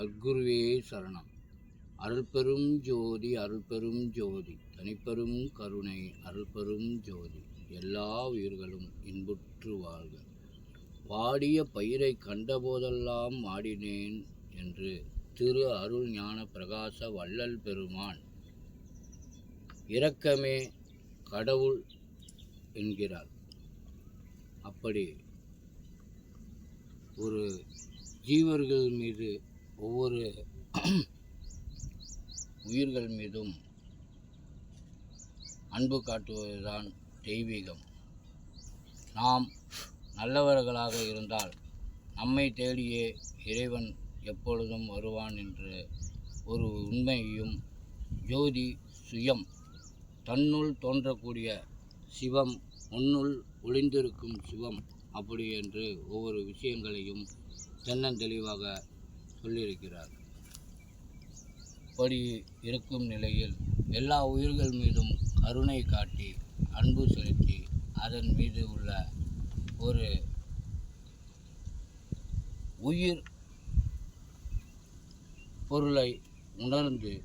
சத்குருவே சரணம். அருள்பெரும் ஜோதி அருள்பெரும் ஜோதி. தனிப்பெரும் கருணை அருள்பெரும் ஜோதி. எல்லா உயிர்களும் இன்புற்று வாழ்க. வாடிய பயிரை கண்டபோதெல்லாம் வாடினேன் என்று திரு அருள் ஞான பிரகாச வள்ளல் பெருமான். இரக்கமே கடவுள் என்கிறார். அப்படி ஒரு ஜீவர்கள் மீது ஒவ்வொரு உயிர்கள் மீதும் அன்பு காட்டுவதுதான் தெய்வீகம். நாம் நல்லவர்களாக இருந்தால் நம்மை தேடியே இறைவன் எப்பொழுதும் வருவான் என்று ஒரு உண்மையையும் ஜோதி சுயம் தன்னுள் தோன்றக்கூடிய சிவம் உன்னுள் ஒளிந்திருக்கும் சிவம் அப்படி என்று ஒவ்வொரு விஷயங்களையும் தென்னந்தெளிவாக சொல்லியிருக்கிறார். இப்படி இருக்கும் நிலையில் எல்லா உயிர்கள் மீதும் கருணை காட்டி அன்பு செலுத்தி அதன் மீது உள்ள ஒரு உயிர் பொருளை உணர்ந்து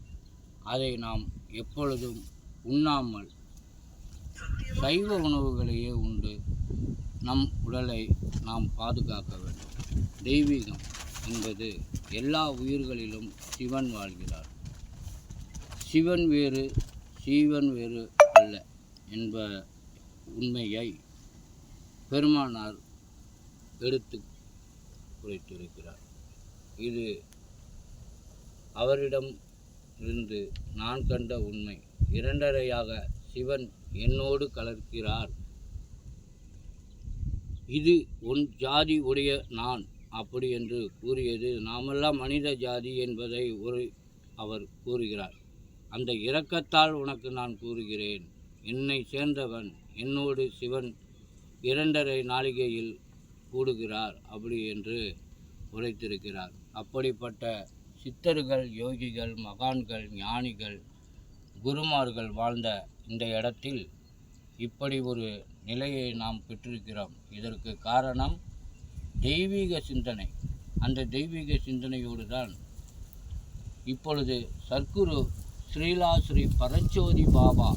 அதை நாம் எப்பொழுதும் உண்ணாமல் சைவ உணவுகளையே உண்டு. நம் உடலை நாம் பாதுகாக்க வேண்டும். தெய்வீகம் என்பது எல்லா உயிர்களிலும் சிவன் வாழ்கிறார். சிவன் வேறு சீவன் வேறு அல்ல என்ப உண்மையை பெருமானார் எடுத்து குறைத்திருக்கிறார். இது அவரிடம் இருந்து நான் கண்ட உண்மை. இரண்டரையாக சிவன் என்னோடு கலர்க்கிறார் இது உன் ஜாதி உடைய நான். அப்படி என்று கூறியது நாமெல்லாம் மனித ஜாதி என்பதை ஒரு அவர் கூறுகிறார். அந்த இரக்கத்தால் உனக்கு நான் கூறுகிறேன். என்னை சேர்ந்தவன் என்னோடு சிவன் இரண்டரை நாளிகையில் கூடுகிறார் அப்படி என்று உரைத்திருக்கிறார். அப்படிப்பட்ட சித்தர்கள் யோகிகள் மகான்கள் ஞானிகள் குருமார்கள் வாழ்ந்த இந்த இடத்தில் இப்படி ஒரு நிலையை நாம் பெற்றிருக்கிறோம். இதற்கு காரணம் தெய்வீக சிந்தனை. அந்த தெய்வீக சிந்தனையோடு தான் இப்பொழுது சர்க்குரு ஸ்ரீலா ஸ்ரீ பரஞ்சோதி பாபா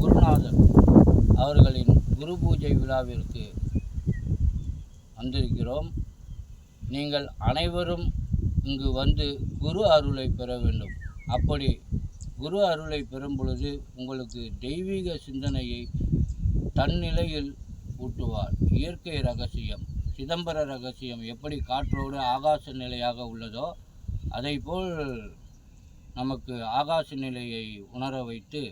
குருநாதர் அவர்களின் குரு பூஜை விழாவிற்கு வந்திருக்கிறோம். நீங்கள் அனைவரும் இங்கு வந்து குரு அருளை பெற வேண்டும். அப்படி குரு அருளை பெறும் பொழுது உங்களுக்கு தெய்வீக சிந்தனையை தன்னிலையில் ஊட்டுவார். இயற்கை ரகசியம். சிதம்பர ரகசியம் எப்படி காற்றோடு ஆகாச நிலையாக உள்ளதோ அதைப்போல் நமக்கு ஆகாச நிலையை உணர வைத்து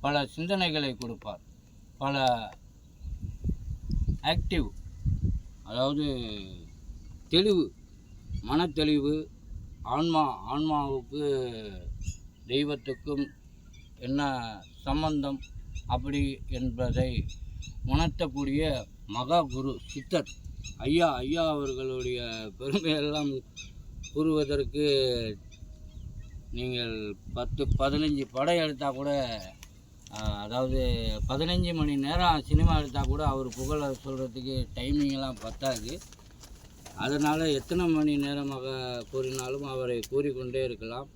பல சிந்தனைகளை கொடுப்பார். பல ஆக்டிவ் அதாவது தெளிவு மனத்தெளிவு ஆன்மா ஆன்மாவுக்கு தெய்வத்துக்கும் என்ன சம்பந்தம் அப்படி என்பதை உணர்த்தக்கூடிய மகா குரு சித்தர். ஐயா ஐயா அவர்களுடைய பெருமையெல்லாம் கூறுவதற்கு நீங்கள் பத்து பதினஞ்சு படம் எடுத்தால் கூட அதாவது பதினஞ்சு மணி நேரம் சினிமா எடுத்தால் கூட அவர் புகழ சொல்கிறதுக்கு டைமிங்கெல்லாம் பத்தாது. அதனால் எத்தனை மணி நேரமாக கூறினாலும் அவரை கூறிக்கொண்டே இருக்கலாம்.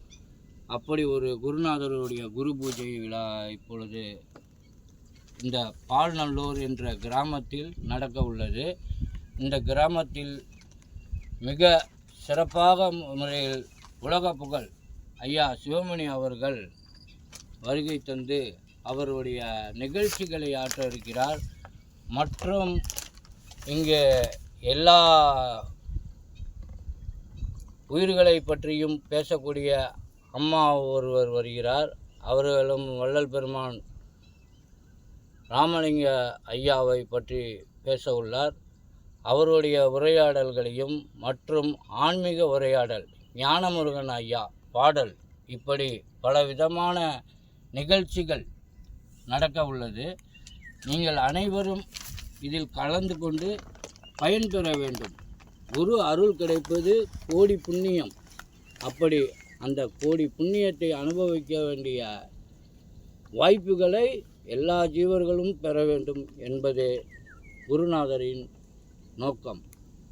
அப்படி ஒரு குருநாதருடைய குரு பூஜை விழா இப்பொழுது இந்த பால்நல்லூர் என்ற கிராமத்தில் நடக்க உள்ளது. இந்த கிராமத்தில் மிக சிறப்பாக முறையில் உலக புகழ் ஐயா சிவமணி அவர்கள் வருகை தந்து அவருடைய நிகழ்ச்சிகளை ஆற்ற இருக்கிறார். மற்றும் இங்கே எல்லா உயிர்களை பற்றியும் பேசக்கூடிய அம்மா ஒருவர் வருகிறார். அவர்களும் வள்ளல் பெருமான் ராமலிங்க ஐயாவை பற்றி பேச உள்ளார். அவருடைய உரையாடல்களையும் மற்றும் ஆன்மீக உரையாடல் ஞானமுருகன் ஐயா பாடல் இப்படி பலவிதமான நிகழ்ச்சிகள் நடக்க உள்ளது. நீங்கள் அனைவரும் இதில் கலந்து கொண்டு பயன்பெற வேண்டும். குரு அருள் கிடைப்பது கோடி புண்ணியம். அப்படி அந்த கோடி புண்ணியத்தை அனுபவிக்க வேண்டிய வாய்ப்புகளை எல்லா ஜீவர்களும் பெற வேண்டும் என்பதே குருநாதரின் நோக்கம்.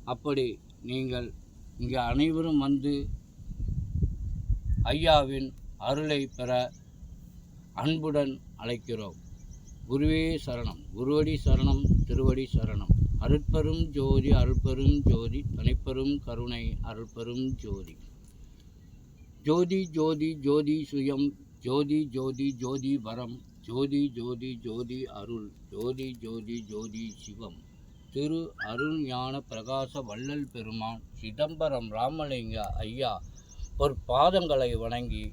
அப்படி நீங்கள் இங்கே அனைவரும் வந்து ஐயாவின் அருளை பெற அன்புடன் அழைக்கிறோம். குருவே சரணம். குருவடி சரணம் திருவடி சரணம். அருட்பெரும் ஜோதி அருள்பெரும் ஜோதி தனிப்பெரும் கருணை அருள்பெரும் ஜோதி. ஜோதி ஜோதி ஜோதி சுயம் ஜோதி ஜோதி ஜோதி வரம். ஜோதி ஜோதி ஜோதி அருள் ஜோதி ஜோதி ஜோதி சிவம். திரு அருள் ஞான பிரகாச வள்ளல் பெருமான் சிதம்பரம் ராமலிங்க ஐயா ஒரு பாதங்களை வணங்கி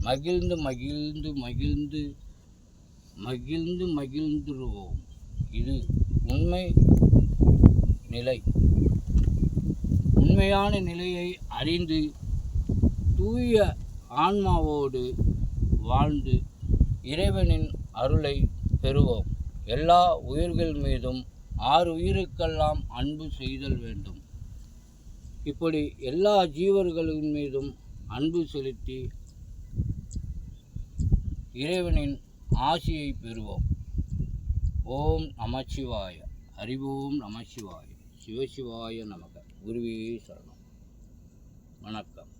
மகிழ்ந்து மகிழ்ந்து மகிழ்ந்து மகிழ்ந்து மகிழ்ந்துருவோம். இது உண்மை நிலை. உண்மையான நிலையை அறிந்து தூய ஆன்மாவோடு வாழ்ந்து இறைவனின் அருளை பெறுவோம். எல்லா உயிர்கள் மீதும் ஆறு உயிருக்கெல்லாம் அன்பு செய்தல் வேண்டும். இப்படி எல்லா ஜீவர்களின் மீதும் அன்பு செலுத்தி இறைவனின் ஆசியை பெறுவோம். ஓம் நமச்சிவாய. அறிவோம் நமச்சிவாய. சிவசிவாய நமக. குருவே சரணம். வணக்கம்.